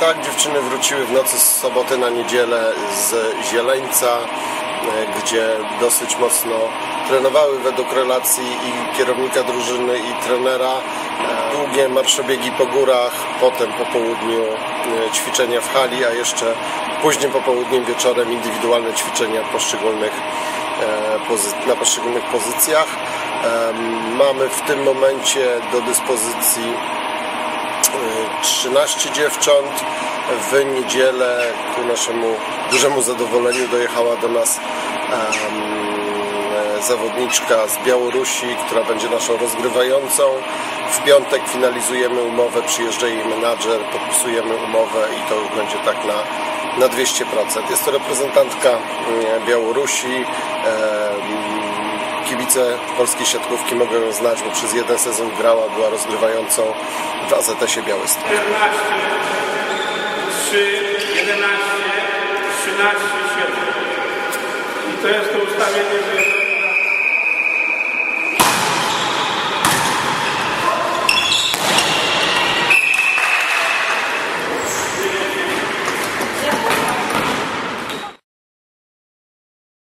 Tak, dziewczyny wróciły w nocy z soboty na niedzielę z Zieleńca, e, gdzie dosyć mocno trenowały według relacji i kierownika drużyny i trenera. E, Długie marszobiegi po górach, potem po południu e, ćwiczenia w hali, a jeszcze późnym popołudniem, wieczorem indywidualne ćwiczenia poszczególnych, na poszczególnych pozycjach. Mamy w tym momencie do dyspozycji 13 dziewcząt. W niedzielę ku naszemu dużemu zadowoleniu dojechała do nas e, zawodniczka z Białorusi, która będzie naszą rozgrywającą. W piątek finalizujemy umowę, przyjeżdża jej menadżer, podpisujemy umowę i to już będzie tak na, na 200%. Jest to reprezentantka Białorusi. em, kibice polskiej siatkówki mogą ją znać, bo przez jeden sezon grała, była rozgrywającą w AZS-ie Białystok. 14, 3, 11, 13, 7. I to jest to ustawienie, że